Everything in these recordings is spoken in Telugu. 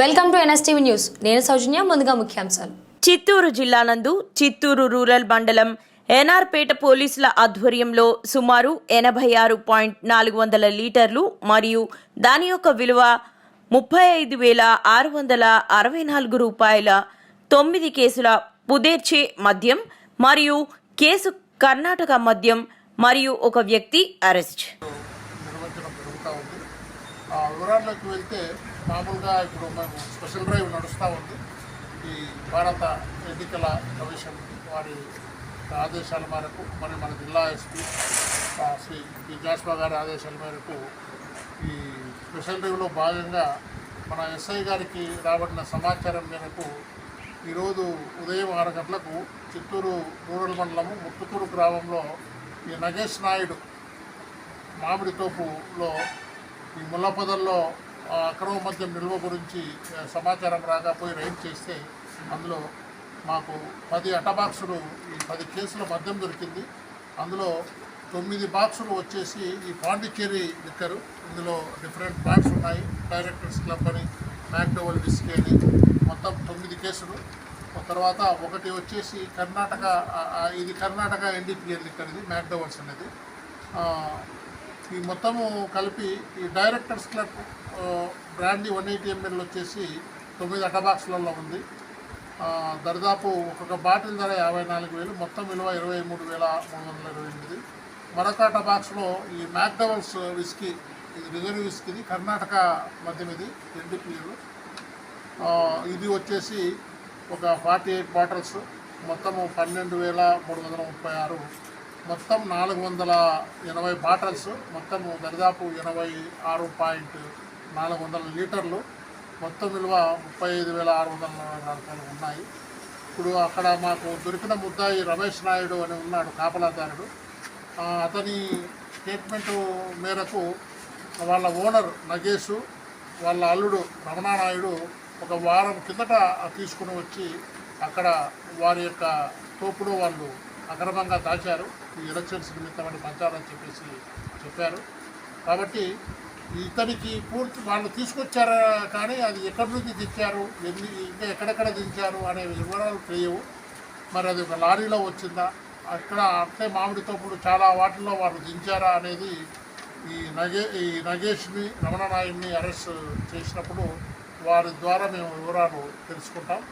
Welcome to NSTV news. నేను సౌజన్య ముందుగా ముఖ్యాంశాలు. చిత్తూరు జిల్లా నందు చిత్తూరు రూరల్ మండలం ఎన్ఆర్పేట పోలీసుల ఆధ్వర్యంలో సుమారు ఎనభై ఆరు పాయింట్ నాలుగు వందల లీటర్లు మరియు దాని యొక్క విలువ ముప్పై ఐదు వేల ఆరు వందల అరవై నాలుగు రూపాయల తొమ్మిది కేసుల పుదేర్చే మద్యం మరియు కేసు కర్ణాటక మద్యం మరియు ఒక వ్యక్తి అరెస్ట్. నిర్వహించడం జరుగుతూ ఉంది. ఆ వివరాల్లోకి వెళ్తే మామూలుగా ఇప్పుడు మేము స్పెషల్ డ్రైవ్ నడుస్తూ ఉంది. ఈ భారత ఎన్నికల కమిషన్ వారి ఆదేశాల మేరకు మరి మన జిల్లా ఎస్పీ శ్రీ పి. జాస్వా గారి ఆదేశాల మేరకు ఈ స్పెషల్ డ్రైవ్లో భాగంగా మన ఎస్ఐ గారికి రాబడిన సమాచారం మేరకు ఈరోజు ఉదయం ఆరు గంటలకు చిత్తూరు రూరల్ మండలము ముత్తుకూరు గ్రామంలో ఈ నగేష్ నాయుడు మామిడి తోపులో ఈ ముల్లపదల్లో అక్రమ మద్యం నిల్వ గురించి సమాచారం రాకపోయి పోయి రైడ్ చేస్తే అందులో మాకు పది అటబాక్సులు బాక్సులు ఈ పది కేసుల మద్యం దొరికింది. అందులో తొమ్మిది బాక్సులు వచ్చేసి ఈ పాండిచ్చేరి లిక్కరు. ఇందులో డిఫరెంట్ బ్రాండ్స్ ఉన్నాయి. డైరెక్టర్స్ క్లబ్ అని మ్యాక్డోవల్ విస్కీ అని మొత్తం తొమ్మిది కేసులు. తర్వాత ఒకటి వచ్చేసి కర్ణాటక ఇది కర్ణాటక ఎన్డీపీఎల్ లిక్కర్ ఇది మ్యాక్డోవల్స్ అనేది. ఈ మొత్తము కలిపి ఈ directors club brand one eighty ML వచ్చేసి తొమ్మిది అటబాక్స్లలో ఉంది. దరిదాపు ఒక్కొక్క బాటిల్ ధర యాభై నాలుగు వేలు మొత్తం విలువ ఇరవై మూడు వేల మూడు వందల ఇరవై ఎనిమిది. మరొక అటబాక్స్లో బాక్స్లో ఈ మ్యాక్డవల్స్ విస్కీ ఇది రిజర్వ్ విస్కీది కర్ణాటక మద్యం ఇది ఎన్డీపీఎల్ ఇది వచ్చేసి ఒక ఫార్టీ ఎయిట్ బాటిల్స్ మొత్తము పన్నెండు వేల మూడు వందల ముప్పై ఆరు. మొత్తం నాలుగు వందల ఎనభై బాటిల్స్ మొత్తము దరిదాపు ఎనభై ఆరు పాయింట్ నాలుగు వందల లీటర్లు. మొత్తం విలువ ముప్పై ఐదు వేల ఆరు వందల నలభై ఉన్నాయి. ఇప్పుడు అక్కడ మాకు దొరికిన ముద్దాయి రమేష్ నాయుడు అని ఉన్నాడు కాపలాదారుడు. అతని స్టేట్మెంట్ మేరకు వాళ్ళ ఓనర్ నగేష్ వాళ్ళ అల్లుడు రమణానాయుడు ఒక వారం కిందట తీసుకుని వచ్చి అక్కడ వారి యొక్క తోపుడు వాళ్ళు అక్రమంగా దాచారు. ఈ ఎలక్షన్స్ నిమిత్తమని పంచాలని చెప్పేసి చెప్పారు. కాబట్టి ఇతనికి పూర్తి వాళ్ళు తీసుకొచ్చారా కానీ అది ఎక్కడి నుంచి తెచ్చారు? ఎన్ని ఇంకా ఎక్కడెక్కడ దించారు అనే వివరాలు తెలియవు. మరి అది ఒక లారీలో వచ్చిందా? అక్కడ అట్లే మామిడి తోపుడు చాలా వాటిల్లో వాళ్ళు దించారా అనేది ఈ నగే ఈ నగేష్ని రమణ నాయుడిని అరెస్ట్ చేసినప్పుడు వారి ద్వారా మేము వివరాలు తెలుసుకుంటాం.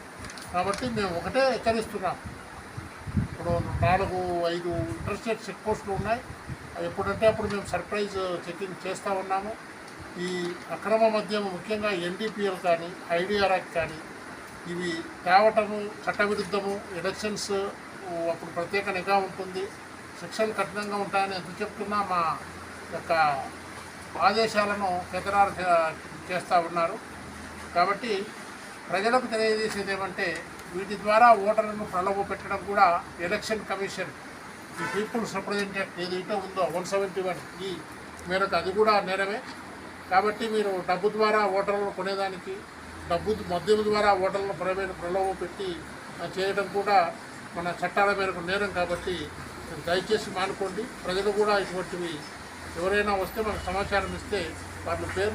కాబట్టి మేము ఒకటే హెచ్చరిస్తున్నాం. ఇప్పుడు నాలుగు ఐదు ఇంటర్స్టేట్ చెక్ పోస్టులు ఉన్నాయి. అవి ఎప్పుడంటే అప్పుడు మేము సర్ప్రైజ్ చెకింగ్ చేస్తూ ఉన్నాము. ఈ అక్రమ మద్యం ముఖ్యంగా ఎన్డీపీఎల్ కానీ ఐడిఆర్ యాక్ట్ కానీ ఇవి తేవటము చట్టవిరుద్ధము ఎలక్షన్స్ అప్పుడు ప్రత్యేక నిఘా ఉంటుంది. శిక్షలు కఠినంగా ఉంటాయని ఎంత చెప్తున్నా మా యొక్క ఆదేశాలను పెదరారు చేస్తూ ఉన్నారు. కాబట్టి ప్రజలకు తెలియజేసేది ఏమంటే వీటి ద్వారా ఓటర్లను ప్రలోభ పెట్టడం కూడా ఎలక్షన్ కమిషన్ ఈ పీపుల్స్ రిప్రజెంటేటివ్ ఏదైతే ఉందో వన్ సెవెంటీ వన్ ఈ మేరకు అది కూడా నేరమే. కాబట్టి మీరు డబ్బు ద్వారా ఓటర్లను కొనేదానికి డబ్బు మద్యం ద్వారా ఓటర్లను ప్రవేణ ప్రలోభ పెట్టి చేయడం కూడా మన చట్టాల మేరకు నేరం కాబట్టి దయచేసి మానుకోండి. ప్రజలు కూడా ఇటువంటివి ఎవరైనా వస్తే మనకు సమాచారం ఇస్తే వాళ్ళ పేరు